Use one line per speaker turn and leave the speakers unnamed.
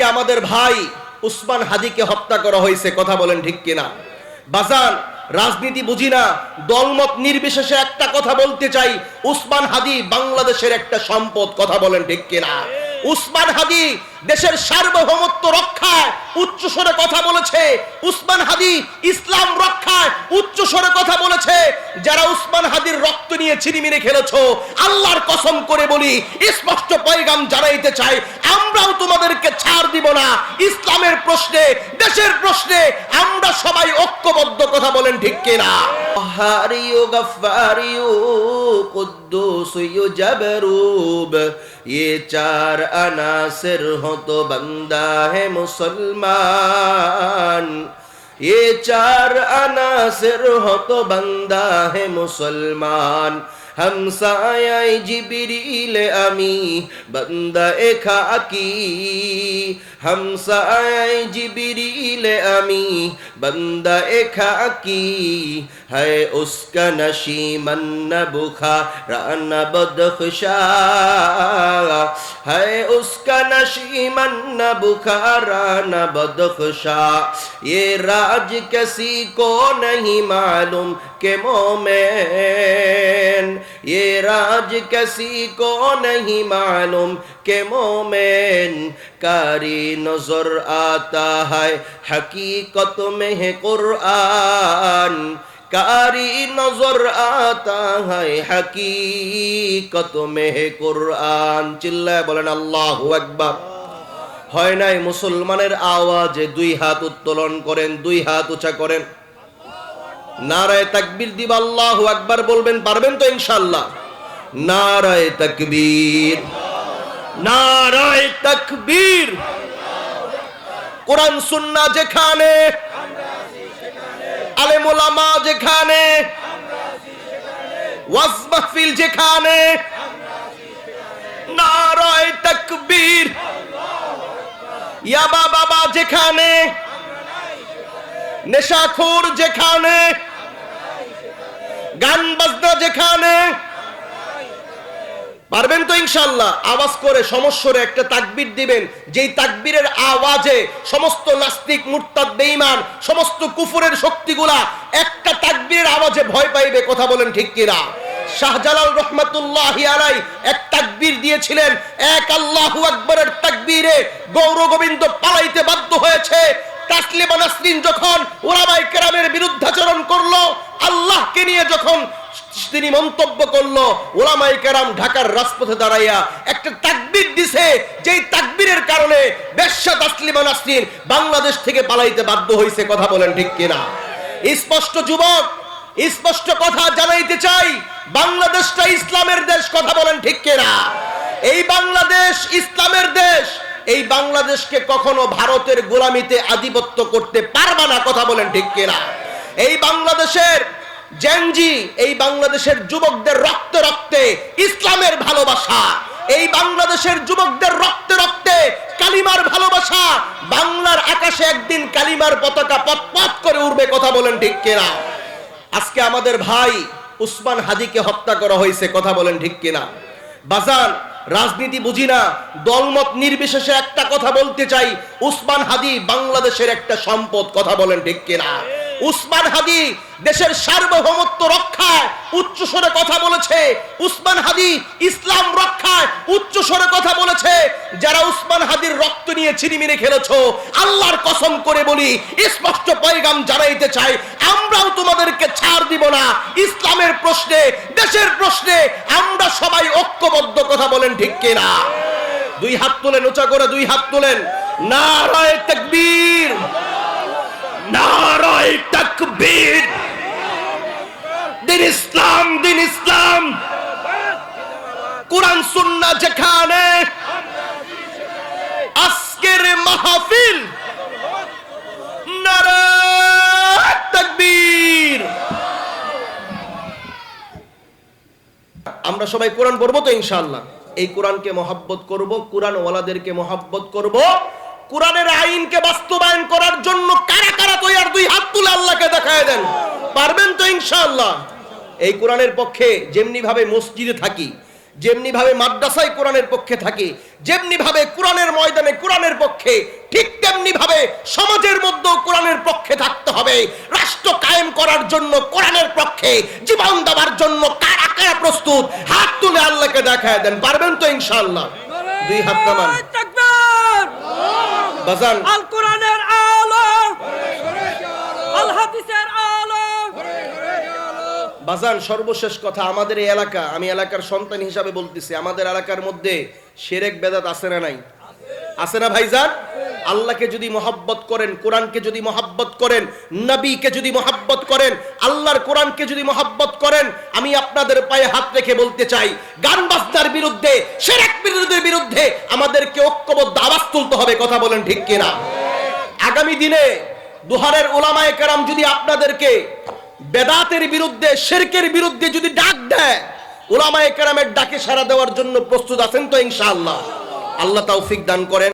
আজকে আমাদের ভাই উসমান হাদিকে হত্যা করা হয়েছে, কথা বলেন ঠিক কিনা? বাজান, রাজনীতি বুঝি না, দলমত নির্বিশেষে একটা কথা বলতে চাই, উসমান হাদি বাংলাদেশের একটা সম্পদ, কথা বলেন ঠিক কিনা? উসমান হাদি দেশের সার্বভৌমত্ব রক্ষায় উচ্চ স্বরে কথা বলেছে, উসমান হাদি ইসলাম রক্ষায় উচ্চ স্বরে কথা বলেছে, যারা উসমান হাদির রক্ত নিয়ে ছিনিমিনি খেলেছো, আল্লাহর কসম করে বলি, স্পষ্ট পয়গাম জানাইতে চাই আমরাও তোমাদেরকে ছাড় দিব না ইসলামের প্রশ্নে দেশের প্রশ্নে আমরা সবাই ঐক্যবদ্ধ কথা বলেন ঠিক কিনা হারিও গফারিও কুদ্দুস জবরুব ये चार अनासर हो तो बंदा है मुसलमान ये चार अनासर हो तो बंदा है मुसलमान ہمسایہ جبریل امی، بندہ خاکی ہمسایہ جبریل امی، بندہ خاکی ہے اس کا نشی من بخارا رانا بدخشا ہے اس کا نشیمن نہ بخارا بد بدخشا یہ راج کسی کو نہیں معلوم کہ مومن ये राज किसी को नहीं मालूम के मोमेन कारी नजर आता है हकीकत में है कुरान कारी नजर आता है हकीकत में है कुरान চিল্লায় বলেন আল্লাহু আকবার হয় নাই মুসলমানের আওয়াজে দুই হাত উত্তোলন করেন দুই হাত উঁচা করেন নারায় তাকবীর দিব আল্লাহু আকবার বলবেন, পারবেন তো ইনশাআল্লাহ? নারায় তাকবীর। নারায় তাকবীর। কোরআন, সুন্নাহ যেখানে, আলেম ওলামা যেখানে, ওয়াজ মাহফিল যেখানে, নারায় তাকবীর। ইয়াবা বাবা যেখানে, নেশাখোর যেখানে গান বাজনা যেখানে, পারবেন তো ইনশাল্লাহ আওয়াজ করে সমস্যরে একটা তাকবির দিবেন। যেই তাকবীরের আওয়াজে সমস্ত নাস্তিক, মুরতাদ, বেঈমান, সমস্ত কুফুরের শক্তিগুলা একটা তাকবীরের আওয়াজে ভয় পাইবে, কথা বলেন ঠিক কিনা? শাহজালাল রহমাতুল্লাহ আলাই এক তাকবীর দিয়েছিলেন, এক আল্লাহু আকবরের তাকবীরে গৌর গোবিন্দ পালাইতে বাধ্য হয়েছে। তাসলিমা নাসরিন যখন ওলামাই কেরামের বিরুদ্ধাচরণ করল আল্লাহকে নিয়ে যখন তিনি মন্তব্য করল ওলামাই কেরাম ঢাকার রাজপথে দাঁড়াইয়া একটা তাকবীর দিছে, যেই তাকবীরের কারণে বেশ্যা তাসলিমা নাসরিন বাংলাদেশ থেকে পালাইতে বাধ্য হয়েছে কথা বলেন ঠিক কিনা? স্পষ্ট যুবক, স্পষ্ট কথা জানাইতে চাই, বাংলাদেশটা ইসলামের দেশ, কথা বলেন ঠিক কিনা? এই বাংলাদেশ ইসলামের দেশ, এই বাংলাদেশকে কখনো ভারতের গোলামিতে আধিপত্য করতে পারবা না, কথা বলেন ঠিক কিনা? এই বাংলাদেশের জেনজি এই বাংলাদেশের যুবকদের রক্তে রক্তে ইসলামের ভালোবাসা। এই বাংলাদেশের যুবকদের রক্তে রক্তে কালিমার ভালোবাসা। বাংলার আকাশে একদিন কালিমার পতাকা পথ করে উঠবে কথা বলেন ঠিক কিনা? আজকে আমাদের ভাই উসমান হাদিকে হত্যা করা হয়েছে, কথা বলেন ঠিক কিনা? বাজান, রাজনীতি বুঝি না, দলমত নির্বিশেষে একটা কথা বলতে চাই। উসমান হাদি বাংলাদেশের একটা সম্পদ, কথা বলেন ঠিক কিনা? উসমান হাদি দেশের সার্বভৌমত্ব রক্ষায় উচ্চ স্বরে কথা বলেছে। উসমান হাদি ইসলাম রক্ষায় উচ্চ স্বরে কথা বলেছে। যারা উসমান হাদির রক্ত নিয়ে ছিনিমিনি খেলেছো, আল্লাহর কসম করে বলি, স্পষ্ট পয়গাম জানাইতে চাই, আমরাও তোমাদেরকে ছাড় দিব না। ইসলামের প্রশ্নে, দেশের প্রশ্নে আমরা সবাই ঐক্যবদ্ধ, কথা বলেন ঠিক কিনা? দুই হাত তোলেন, উঁচা করে দুই হাত তোলেন। নারায় তাকবীর। নারায় তাকবীর। দিন ইসলাম দিন ইসলাম। কোরআন সুন্নাহ যেখানে, আজকের মাহফিল। তাকবীর। আমরা সবাই কোরআন পড়ব তো ইনশাআল্লাহ। এই কোরআনকে মহাব্বত করব কোরআন ওয়ালাদেরকে মহাব্বত করব। কোরআনের আইনকে বাস্তবায়ন করার জন্য কারা কারা তৈয়ার? দুই হাত তুলে আল্লাহকে দেখায় দেন। পারবেন তো ইনশাআল্লাহ? এই কোরআনের পক্ষে যেমনি ভাবে মসজিদে থাকি যেমনি ভাবে মাদ্রাসায় কোরআনের পক্ষে থাকি যেমনি ভাবে কোরআনের ময়দানে কোরআনের পক্ষে, ঠিক তেমনি ভাবে সমাজের মধ্যেও কোরআনের পক্ষে থাকতে হবে। রাষ্ট্র কায়েম করার জন্য কোরআনের পক্ষে জীবন দেওয়ার জন্য কারা কারা প্রস্তুত? হাত তুলে আল্লাহকে দেখায় দেন। পারবেন তো ইনশাআল্লাহ? দুই হাত নামান। বাজান।
আল কোরআনের আলো। আল হাদিসের আলো।
বাজান সর্বশেষ কথা আমাদের এই এলাকা আমি এলাকার সন্তান হিসাবে বলতেছি আমাদের এলাকার মধ্যে সেরেক বেদাত আছে না নাই? আছে না ভাইজান? আল্লাহকে যদি মহাব্বত করেন, কোরআনকে যদি মহাব্বত করেন, নবীকে যদি মহাব্বত করেন, আল্লাহর কোরআনকে যদি মহাব্বত করেন, আমি আপনাদের পায়ে হাত রেখে বলতে চাই, গান বাজনার বিরুদ্ধে, সেরেক বিরোধীদের বিরুদ্ধে আমাদেরকে ঐক্যবদ্ধ আওয়াজ তুলতে হবে, কথা বলেন ঠিক কিনা? আগামী দিনে দুহারের ওলামায়ে কেরাম যদি আপনাদেরকে বেদাতের বিরুদ্ধে, শেরকের বিরুদ্ধে যদি ডাক দেয়, ওলামায়ে কেরামের ডাকে সাড়া দেওয়ার জন্য প্রস্তুত আছেন তো ইনশাআল্লাহ। আল্লাহ তৌফিক দান করেন।